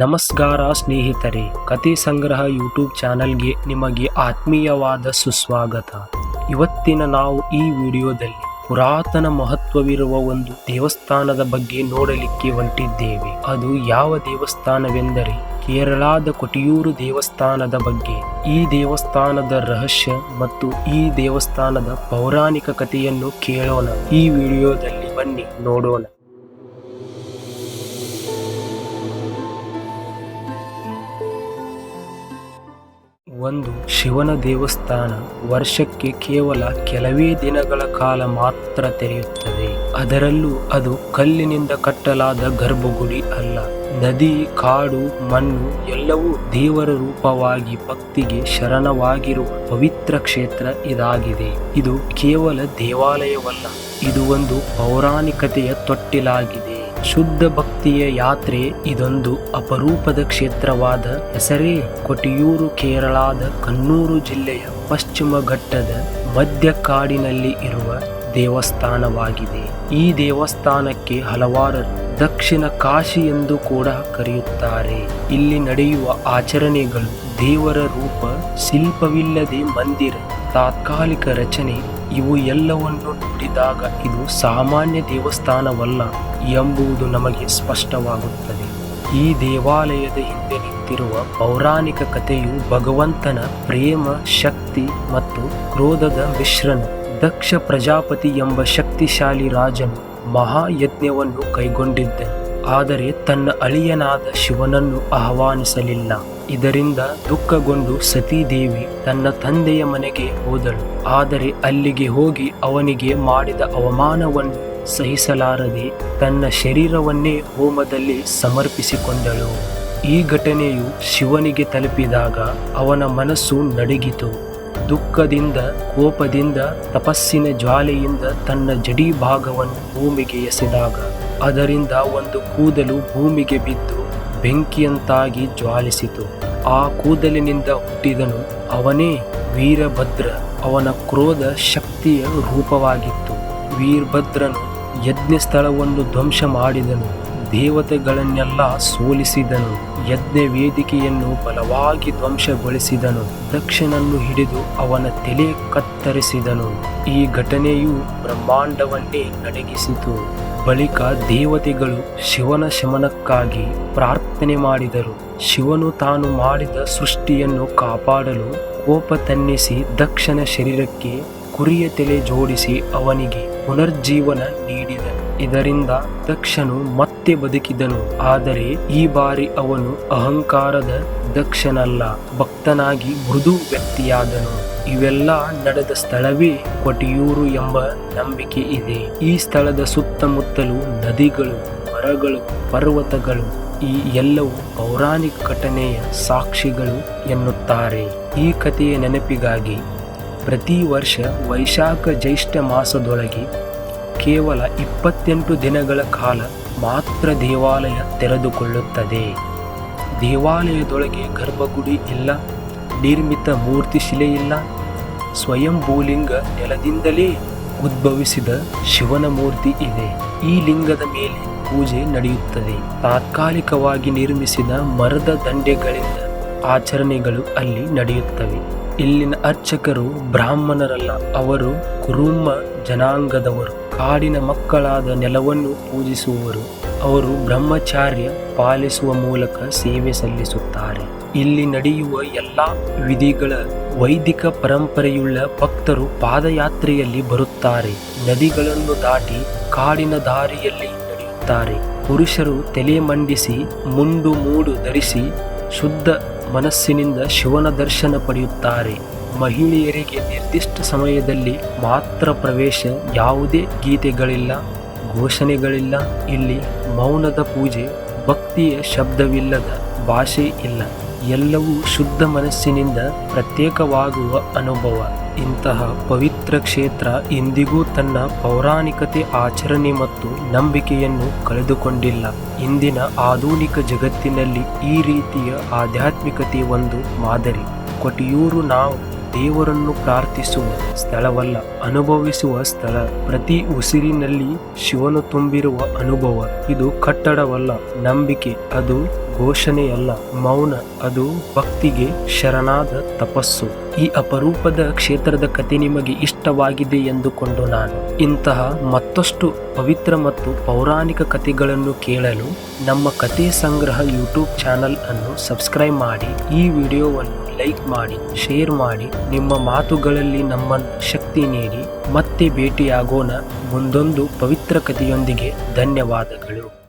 ನಮಸ್ಕಾರ ಸ್ನೇಹಿತರೆ ಕತೆ ಸಂಗ್ರಹ ಯೂಟ್ಯೂಬ್ ಚಾನಲ್ಗೆ ನಿಮಗೆ ಆತ್ಮೀಯವಾದ ಸುಸ್ವಾಗತ. ಇವತ್ತಿನ ನಾವು ಈ ವಿಡಿಯೋದಲ್ಲಿ ಪುರಾತನ ಮಹತ್ವವಿರುವ ಒಂದು ದೇವಸ್ಥಾನದ ಬಗ್ಗೆ ನೋಡಲಿಕ್ಕೆ ಹೊಂಟಿದ್ದೇವೆ. ಅದು ಯಾವ ದೇವಸ್ಥಾನವೆಂದರೆ, ಕೇರಳದ ಕೊಟಿಯೂರು ದೇವಸ್ಥಾನದ ಬಗ್ಗೆ. ಈ ದೇವಸ್ಥಾನದ ರಹಸ್ಯ ಮತ್ತು ಈ ದೇವಸ್ಥಾನದ ಪೌರಾಣಿಕ ಕಥೆಯನ್ನು ಕೇಳೋಣ. ಈ ವಿಡಿಯೋದಲ್ಲಿ ಬನ್ನಿ, ನೋಡೋಣ. ಒಂದು ಶಿವನ ದೇವಸ್ಥಾನ ವರ್ಷಕ್ಕೆ ಕೇವಲ ಕೆಲವೇ ದಿನಗಳ ಕಾಲ ಮಾತ್ರ ತೆರೆಯುತ್ತದೆ. ಅದರಲ್ಲೂ ಅದು ಕಲ್ಲಿನಿಂದ ಕಟ್ಟಲಾದ ಗರ್ಭಗುಡಿ ಅಲ್ಲ. ನದಿ, ಕಾಡು, ಮಣ್ಣು ಎಲ್ಲವೂ ದೇವರ ರೂಪವಾಗಿ ಭಕ್ತಿಗೆ ಶರಣವಾಗಿರುವ ಪವಿತ್ರ ಕ್ಷೇತ್ರ ಇದಾಗಿದೆ. ಇದು ಕೇವಲ ದೇವಾಲಯವಲ್ಲ. ಇದು ಒಂದು ಪೌರಾಣಿಕತೆಯ ತೊಟ್ಟಿಲಾಗಿದೆ. ಶುದ್ಧ ಭಕ್ತಿಯ ಯಾತ್ರೆ ಇದೊಂದು ಅಪರೂಪದ ಕ್ಷೇತ್ರವಾದ ಹೆಸರೇ ಕೊಟಿಯೂರು, ಕೇರಳದ ಕಣ್ಣೂರು ಜಿಲ್ಲೆಯ ಪಶ್ಚಿಮ ಘಟ್ಟದ ಮಧ್ಯ ಕಾಡಿನಲ್ಲಿ ಇರುವ ದೇವಸ್ಥಾನವಾಗಿದೆ. ಈ ದೇವಸ್ಥಾನಕ್ಕೆ ಹಲವಾರು ದಕ್ಷಿಣ ಕಾಶಿ ಎಂದು ಕೂಡ ಕರೆಯುತ್ತಾರೆ. ಇಲ್ಲಿ ನಡೆಯುವ ಆಚರಣೆಗಳು ದೇವರ ರೂಪ, ಶಿಲ್ಪವಿಲ್ಲದೆ ಮಂದಿರ, ತಾತ್ಕಾಲಿಕ ರಚನೆ ಇವು ಎಲ್ಲವನ್ನು ನೋಡಿದಾಗ ಇದು ಸಾಮಾನ್ಯ ದೇವಸ್ಥಾನವಲ್ಲ ಎಂಬುದು ನಮಗೆ ಸ್ಪಷ್ಟವಾಗುತ್ತದೆ. ಈ ದೇವಾಲಯದ ಹಿಂದೆ ನಿಂತಿರುವ ಪೌರಾಣಿಕ ಕಥೆಯು ಭಗವಂತನ ಪ್ರೇಮ, ಶಕ್ತಿ ಮತ್ತು ಕ್ರೋಧದ ಮಿಶ್ರಣ ದಕ್ಷ ಪ್ರಜಾಪತಿ ಎಂಬ ಶಕ್ತಿಶಾಲಿ ರಾಜನು ಮಹಾಯಜ್ಞವನ್ನು ಕೈಗೊಂಡಿದ್ದನು ಆದರೆ ತನ್ನ ಅಳಿಯನಾದ ಶಿವನನ್ನು ಆಹ್ವಾನಿಸಲಿಲ್ಲ. ಇದರಿಂದ ದುಃಖಗೊಂಡು ಸತೀದೇವಿ ತನ್ನ ತಂದೆಯ ಮನೆಗೆ ಹೋದಳು. ಆದರೆ ಅಲ್ಲಿಗೆ ಹೋಗಿ ಅವನಿಗೆ ಮಾಡಿದ ಅವಮಾನವನ್ನು ಸಹಿಸಲಾರದೆ ತನ್ನ ಶರೀರವನ್ನೇ ಹೋಮದಲ್ಲಿ ಸಮರ್ಪಿಸಿಕೊಂಡಳು. ಈ ಘಟನೆಯು ಶಿವನಿಗೆ ತಲುಪಿದಾಗ ಅವನ ಮನಸ್ಸು ನಡುಗಿತು. ದುಃಖದಿಂದ, ಕೋಪದಿಂದ, ತಪಸ್ಸಿನ ಜ್ವಾಲೆಯಿಂದ ತನ್ನ ಜಡಿ ಭಾಗವನ್ನು ಭೂಮಿಗೆ ಎಸೆದಾಗ ಅದರಿಂದ ಒಂದು ಕೂದಲು ಭೂಮಿಗೆ ಬಿದ್ದು ಬೆಂಕಿಯಂತಾಗಿ ಜ್ವಾಲಿಸಿತು. ಆ ಕೂದಲಿನಿಂದ ಹುಟ್ಟಿದನು. ಅವನೇ ವೀರಭದ್ರ. ಅವನ ಕ್ರೋಧ ಶಕ್ತಿಯ ರೂಪವಾಗಿತ್ತು. ವೀರಭದ್ರನು ಯಜ್ಞ ಸ್ಥಳವನ್ನು ಧ್ವಂಸ ಮಾಡಿದನು. ದೇವತೆಗಳನ್ನೆಲ್ಲ ಸೋಲಿಸಿದನು. ಯಜ್ಞ ವೇದಿಕೆಯನ್ನು ಬಲವಾಗಿ ಧ್ವಂಸಗೊಳಿಸಿದನು. ದಕ್ಷನನ್ನು ಹಿಡಿದು ಅವನ ತಲೆ ಕತ್ತರಿಸಿದನು. ಈ ಘಟನೆಯು ಬ್ರಹ್ಮಾಂಡವನ್ನೇ ನಡಗಿಸಿತು. ಬಳಿಕ ದೇವತೆಗಳು ಶಿವನ ಶಮನಕ್ಕಾಗಿ ಪ್ರಾರ್ಥನೆ ಮಾಡಿದರು. ಶಿವನು ತಾನು ಮಾಡಿದ ಸೃಷ್ಟಿಯನ್ನು ಕಾಪಾಡಲು ಕೋಪ ತನ್ನಿಸಿ ದಕ್ಷನ ಶರೀರಕ್ಕೆ ಕುರಿಯ ತಲೆ ಜೋಡಿಸಿ ಅವನಿಗೆ ಪುನರ್ಜೀವನ ನೀಡಿದ. ಇದರಿಂದ ದಕ್ಷನು ಮತ್ತೆ ಬದುಕಿದನು. ಆದರೆ ಈ ಬಾರಿ ಅವನು ಅಹಂಕಾರದ ದಕ್ಷನಲ್ಲ, ಭಕ್ತನಾಗಿ ಮೃದು ವ್ಯಕ್ತಿಯಾದನು. ಇವೆಲ್ಲ ನಡೆದ ಸ್ಥಳವೇ ಕೊಟಿಯೂರು ಎಂಬ ನಂಬಿಕೆ ಇದೆ. ಈ ಸ್ಥಳದ ಸುತ್ತಮುತ್ತಲು ನದಿಗಳು, ಮರಗಳು, ಪರ್ವತಗಳು, ಈ ಎಲ್ಲವೂ ಪೌರಾಣಿಕ ಘಟನೆಯ ಸಾಕ್ಷಿಗಳು ಎನ್ನುತ್ತಾರೆ. ಈ ಕಥೆಯ ನೆನಪಿಗಾಗಿ ಪ್ರತಿ ವರ್ಷ ವೈಶಾಖ ಜ್ಯೇಷ್ಠ ಮಾಸದೊಳಗೆ ಕೇವಲ ಇಪ್ಪತ್ತೆಂಟು ದಿನಗಳ ಕಾಲ ಮಾತ್ರ ದೇವಾಲಯ ತೆರೆದುಕೊಳ್ಳುತ್ತದೆ. ದೇವಾಲಯದೊಳಗೆ ಗರ್ಭಗುಡಿ ಇಲ್ಲ. ನಿರ್ಮಿತ ಮೂರ್ತಿ ಶಿಲೆಯಿಲ್ಲ. ಸ್ವಯಂಭೂಲಿಂಗ ನೆಲದಿಂದಲೇ ಉದ್ಭವಿಸಿದ ಶಿವನ ಮೂರ್ತಿ ಇದೆ. ಈ ಲಿಂಗದ ಮೇಲೆ ಪೂಜೆ ನಡೆಯುತ್ತದೆ. ತಾತ್ಕಾಲಿಕವಾಗಿ ನಿರ್ಮಿಸಿದ ಮರದ ದಂಡೆಗಳಿಂದ ಆಚರಣೆಗಳು ಅಲ್ಲಿ ನಡೆಯುತ್ತವೆ. ಇಲ್ಲಿನ ಅರ್ಚಕರು ಬ್ರಾಹ್ಮಣರಲ್ಲ, ಅವರು ಕುರುಮ ಜನಾಂಗದವರು. ಕಾಡಿನ ಮಕ್ಕಳಾದ ನೆಲವನ್ನು ಪೂಜಿಸುವವರು. ಅವರು ಬ್ರಹ್ಮಚಾರ್ಯ ಪಾಲಿಸುವ ಮೂಲಕ ಸೇವೆ ಸಲ್ಲಿಸುತ್ತಾರೆ. ಇಲ್ಲಿ ನಡೆಯುವ ಎಲ್ಲ ವಿಧಿಗಳ ವೈದಿಕ ಪರಂಪರೆಯುಳ್ಳ ಭಕ್ತರು ಪಾದಯಾತ್ರೆಯಲ್ಲಿ ಬರುತ್ತಾರೆ. ನದಿಗಳನ್ನು ದಾಟಿ ಕಾಡಿನ ದಾರಿಯಲ್ಲಿ ನಡೆಯುತ್ತಾರೆ. ಪುರುಷರು ತಲೆ ಮಂಡಿಸಿ, ಮುಂಡು ಮೂಡು ಧರಿಸಿ, ಶುದ್ಧ ಮನಸ್ಸಿನಿಂದ ಶಿವನ ದರ್ಶನ ಪಡೆಯುತ್ತಾರೆ. ಮಹಿಳೆಯರಿಗೆ ನಿರ್ದಿಷ್ಟ ಸಮಯದಲ್ಲಿ ಮಾತ್ರ ಪ್ರವೇಶ ಯಾವುದೇ ಗೀತೆಗಳಿಲ್ಲ, ಘೋಷಣೆಗಳಿಲ್ಲ. ಇಲ್ಲಿ ಮೌನದ ಪೂಜೆ, ಭಕ್ತಿಯ ಶಬ್ದವಿಲ್ಲದ ಭಾಷೆ ಇಲ್ಲ. ಎಲ್ಲವೂ ಶುದ್ಧ ಮನಸ್ಸಿನಿಂದ ಪ್ರತ್ಯೇಕವಾಗುವ ಅನುಭವ. ಇಂತಹ ಪವಿತ್ರ ಕ್ಷೇತ್ರ ಇಂದಿಗೂ ತನ್ನ ಪೌರಾಣಿಕತೆ, ಆಚರಣೆ ಮತ್ತು ನಂಬಿಕೆಯನ್ನು ಕಳೆದುಕೊಂಡಿಲ್ಲ. ಇಂದಿನ ಆಧುನಿಕ ಜಗತ್ತಿನಲ್ಲಿ ಈ ರೀತಿಯ ಆಧ್ಯಾತ್ಮಿಕತೆ ಒಂದು ಮಾದರಿ. ಕೊಟಿಯೂರು ನಾವು ದೇವರನ್ನು ಪ್ರಾರ್ಥಿಸುವ ಸ್ಥಳವಲ್ಲ, ಅನುಭವಿಸುವ ಸ್ಥಳ. ಪ್ರತಿ ಉಸಿರಿನಲ್ಲಿ ಶಿವನು ತುಂಬಿರುವ ಅನುಭವ. ಇದು ಕಟ್ಟಡವಲ್ಲ, ನಂಬಿಕೆ. ಅದು ಘೋಷಣೆಯಲ್ಲ, ಮೌನ. ಅದು ಭಕ್ತಿಗೆ ಶರಣಾದ ತಪಸ್ಸು. ಈ ಅಪರೂಪದ ಕ್ಷೇತ್ರದ ಕತೆ ನಿಮಗೆ ಇಷ್ಟವಾಗಿದೆ ಎಂದುಕೊಂಡು ನಾನು ಇಂತಹ ಮತ್ತಷ್ಟು ಪವಿತ್ರ ಮತ್ತು ಪೌರಾಣಿಕ ಕಥೆಗಳನ್ನು ಕೇಳಲು ನಮ್ಮ ಕತೆ ಸಂಗ್ರಹ ಯೂಟ್ಯೂಬ್ ಚಾನಲ್ ಅನ್ನು ಸಬ್ಸ್ಕ್ರೈಬ್ ಮಾಡಿ ಈ ವಿಡಿಯೋವನ್ನು ಲೈಕ್ ಮಾಡಿ ಶೇರ್ ಮಾಡಿ, ನಿಮ್ಮ ಮಾತುಗಳಲ್ಲಿ ನಮ್ಮನ್ನು ಶಕ್ತಿ ನೀಡಿ, ಮತ್ತೆ ಭೇಟಿಯಾಗೋಣ ಮುಂದೊಂದು ಪವಿತ್ರ ಕಥೆಯೊಂದಿಗೆ. ಧನ್ಯವಾದಗಳು.